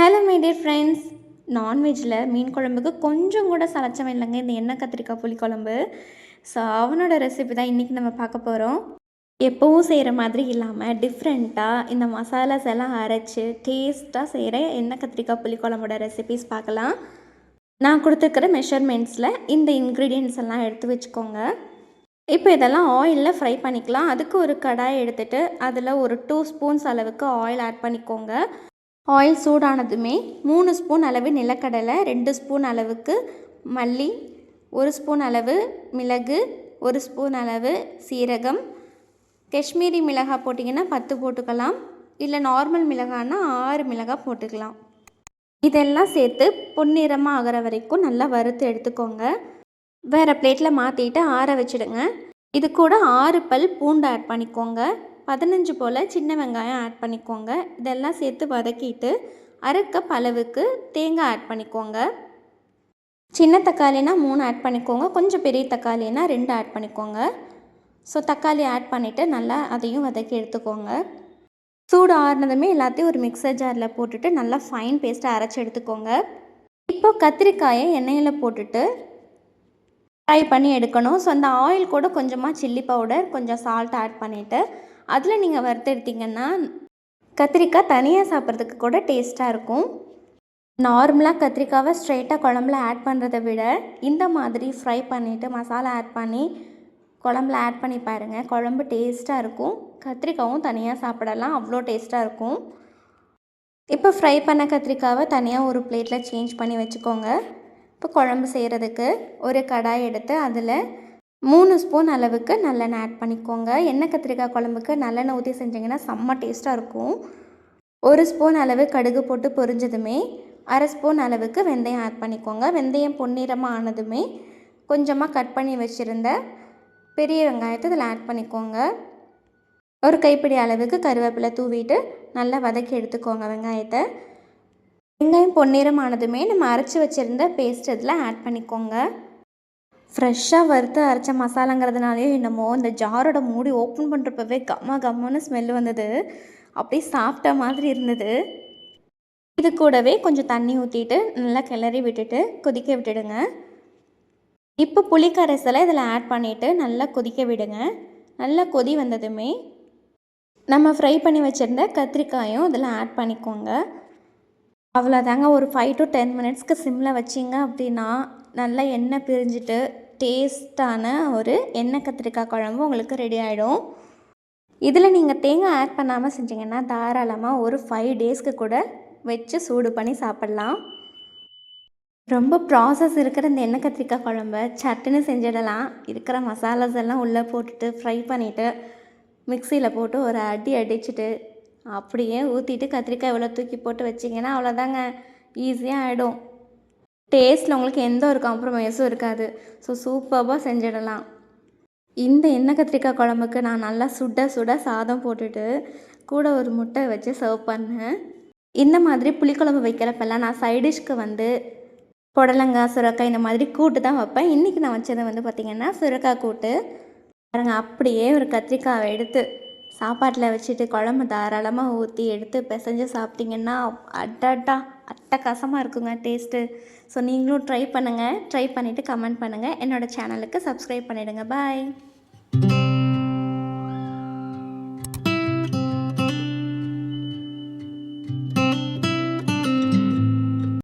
Dear friends நான்வெஜ்ஜில் மீன் குழம்புக்கு கொஞ்சம் கூட சலச்சம் இல்லைங்க. இந்த எண்ணெய் கத்திரிக்காய் புளிக்குழம்பு ஸோ அவனோட ரெசிபி தான் இன்றைக்கி நம்ம பார்க்க போகிறோம் எப்போவும் செய்கிற மாதிரி இல்லாமல் டிஃப்ரெண்ட்டாக இந்த மசாலாஸ் எல்லாம் அரைச்சி டேஸ்ட்டாக செய்கிற எண்ணெய் கத்திரிக்காய் புளிக்குழம்போட ரெசிபிஸ் பார்க்கலாம். நான் கொடுத்துருக்கிற மெஷர்மெண்ட்ஸில் இந்த இன்க்ரீடியன்ட்ஸ் எல்லாம் எடுத்து வச்சுக்கோங்க. இப்போ இதெல்லாம் ஆயிலில் ஃப்ரை பண்ணிக்கலாம். அதுக்கு ஒரு கடாய் எடுத்துகிட்டு அதில் ஒரு டூ ஸ்பூன்ஸ் அளவுக்கு ஆயில் ஆட் பண்ணிக்கோங்க. ஆயில் சூடானதுமே மூணு ஸ்பூன் அளவு நிலக்கடலை ரெண்டு ஸ்பூன் அளவுக்கு மல்லி ஒரு ஸ்பூன் அளவு மிளகு ஒரு ஸ்பூன் அளவு சீரகம். காஷ்மீரி மிளகாய் போட்டிங்கன்னா பத்து போட்டுக்கலாம். இல்லை நார்மல் மிளகான்னா ஆறு மிளகாய் போட்டுக்கலாம். இதெல்லாம் சேர்த்து பொன்னிறமாக ஆகிற வரைக்கும் நல்லா வறுத்து எடுத்துக்கோங்க. வேறு பிளேட்டில் மாற்றிட்டு ஆற வச்சுடுங்க. இது கூட ஆறு பல் பூண்டு ஆட் பண்ணிக்கோங்க. பதினஞ்சு போல் சின்ன வெங்காயம் ஆட் பண்ணிக்கோங்க. இதெல்லாம் சேர்த்து வதக்கிட்டு அரை கப் அளவுக்கு தேங்காய் ஆட் பண்ணிக்கோங்க. சின்ன தக்காளினா மூணு ஆட் பண்ணிக்கோங்க. கொஞ்சம் பெரிய தக்காளினா ரெண்டு ஆட் பண்ணிக்கோங்க. ஸோ தக்காளி ஆட் பண்ணிவிட்டு நல்லா அதையும் வதக்கி எடுத்துக்கோங்க. சூடு ஆறுனதுமே எல்லாத்தையும் ஒரு மிக்சர் ஜாரில் போட்டுட்டு நல்லா ஃபைன் பேஸ்ட்டாக அரைச்சி எடுத்துக்கோங்க. இப்போ கத்திரிக்காயை எண்ணெயில் போட்டுட்டு ஃப்ரை பண்ணி எடுக்கணும். ஸோ அந்த ஆயில் கூட கொஞ்சமாக சில்லி பவுடர் கொஞ்சம் சால்ட் ஆட் பண்ணிவிட்டு அதில் நீங்கள் வறுத்தெடுத்திங்கன்னா கத்திரிக்காய் தனியாக சாப்பிட்றதுக்கு கூட டேஸ்ட்டாக இருக்கும். நார்மலாக கத்திரிக்காவை ஸ்ட்ரைட்டாக குழம்புல ஆட் பண்ணுறத விட இந்த மாதிரி ஃப்ரை பண்ணிவிட்டு மசாலா ஆட் பண்ணி குழம்புல ஆட் பண்ணி பாருங்கள் குழம்பு டேஸ்ட்டாக இருக்கும். கத்திரிக்காவும் தனியாக சாப்பிடலாம். அவ்வளோ டேஸ்ட்டாக இருக்கும். இப்போ ஃப்ரை பண்ண கத்திரிக்காவை தனியாக ஒரு பிளேட்டில் சேஞ்ச் பண்ணி வச்சுக்கோங்க. இப்போ குழம்பு செய்கிறதுக்கு ஒரு கடாய் எடுத்து அதில் மூணு ஸ்பூன் அளவுக்கு நல்லெண்ணெய் ஆட் பண்ணிக்கோங்க. எண்ணெய் கத்திரிக்காய் குழம்புக்கு நல்லெண்ணெய் ஊற்றி செஞ்சிங்கன்னா செம்ம டேஸ்ட்டாக இருக்கும். ஒரு ஸ்பூன் அளவு கடுகு போட்டு பொரிஞ்சதுமே அரை ஸ்பூன் அளவுக்கு வெந்தயம் ஆட் பண்ணிக்கோங்க. வெந்தயம் பொன்னிறமாக ஆனதுமே கொஞ்சமாக கட் பண்ணி வச்சுருந்த பெரிய வெங்காயத்தை இதில் ஆட் பண்ணிக்கோங்க. ஒரு கைப்பிடி அளவுக்கு கருவேப்பிலை தூவிட்டு நல்லா வதக்கி எடுத்துக்கோங்க வெங்காயத்தை. வெங்காயம் பொன்னிறமானதுமே நம்ம அரைச்சி வச்சுருந்த பேஸ்ட் இதில் ஆட் பண்ணிக்கோங்க. ஃப்ரெஷ்ஷாக வறுத்து அரைச்ச மசாலாங்கிறதுனாலேயோ என்னமோ இந்த ஜாரோட மூடி ஓப்பன் பண்ணுறப்பவே கம்ம கம்மன்னு ஸ்மெல் வந்தது. அப்படியே சாப்பிட்ட மாதிரி இருந்தது. இது கூடவே கொஞ்சம் தண்ணி ஊற்றிட்டு நல்லா கிளறி விட்டுட்டு கொதிக்க விட்டுடுங்க. இப்போ புளிக்கரைசலை இதில் ஆட் பண்ணிவிட்டு நல்லா கொதிக்க விடுங்க. நல்லா கொதி வந்ததுமே நம்ம ஃப்ரை பண்ணி வச்சுருந்த கத்திரிக்காயும் இதில் ஆட் பண்ணிக்கோங்க. அவ்வளோதாங்க ஒரு ஃபைவ் டு டென் மினிட்ஸ்க்கு சிம்மில் வச்சிங்க அப்படின்னா நல்லா எண்ணெய் பிரிஞ்சுட்டு டேஸ்ட்டான ஒரு எண்ணெய் கத்திரிக்காய் குழம்பு உங்களுக்கு ரெடி ஆகிடும் இதில் நீங்கள் தேங்காய் ஆட் பண்ணாமல் செஞ்சிங்கன்னா தாராளமாக ஒரு ஃபைவ் டேஸ்க்கு கூட வச்சு சூடு பண்ணி சாப்பிட்லாம். ரொம்ப ப்ராசஸ் இருக்கிற இந்த எண்ணெய் கத்திரிக்காய் குழம்ப சட்டுன்னு செஞ்சிடலாம். இருக்கிற மசாலாஸ் எல்லாம் உள்ளே போட்டுட்டு ஃப்ரை பண்ணிவிட்டு மிக்சியில் போட்டு ஒரு அடி அடிச்சுட்டு அப்படியே ஊற்றிட்டு கத்திரிக்காய் இவ்வளோ தூக்கி போட்டு வச்சிங்கன்னா அவ்வளோதாங்க ஈஸியாக ஆகிடும் டேஸ்ட்டில் உங்களுக்கு எந்த ஒரு காம்ப்ரமைஸும் இருக்காது. ஸோ சூப்பராக செஞ்சிடலாம். இந்த எண்ணெய் கத்திரிக்காய் குழம்புக்கு நான் நல்லா சுட சுட சாதம் போட்டுட்டு கூட ஒரு முட்டை வச்சு சர்வ் பண்ணேன். இந்த மாதிரி புளிக்குழம்பு வைக்கிறப்பெல்லாம் நான் சைடிஷ்க்கு வந்து புடலங்காய் சுரக்காய் இந்த மாதிரி கூட்டு தான் வைப்பேன். இன்றைக்கி நான் வச்சது வந்து பார்த்திங்கன்னா சுரக்காய் கூட்டு. பாருங்கள் அப்படியே ஒரு கத்திரிக்காவை எடுத்து சாப்பாட்டில் வச்சுட்டு குழம்பு தாராளமாக ஊற்றி எடுத்து பிசைஞ்சு சாப்பிட்டிங்கன்னா அட்டட்டா அட்டகாசமாக இருக்குங்க டேஸ்ட்டு ஸோ நீங்களும் ட்ரை பண்ணுங்கள் ட்ரை பண்ணிவிட்டு கமெண்ட் பண்ணுங்கள் என்னோடய சேனலுக்கு சப்ஸ்கிரைப் பண்ணிவிடுங்க பாய்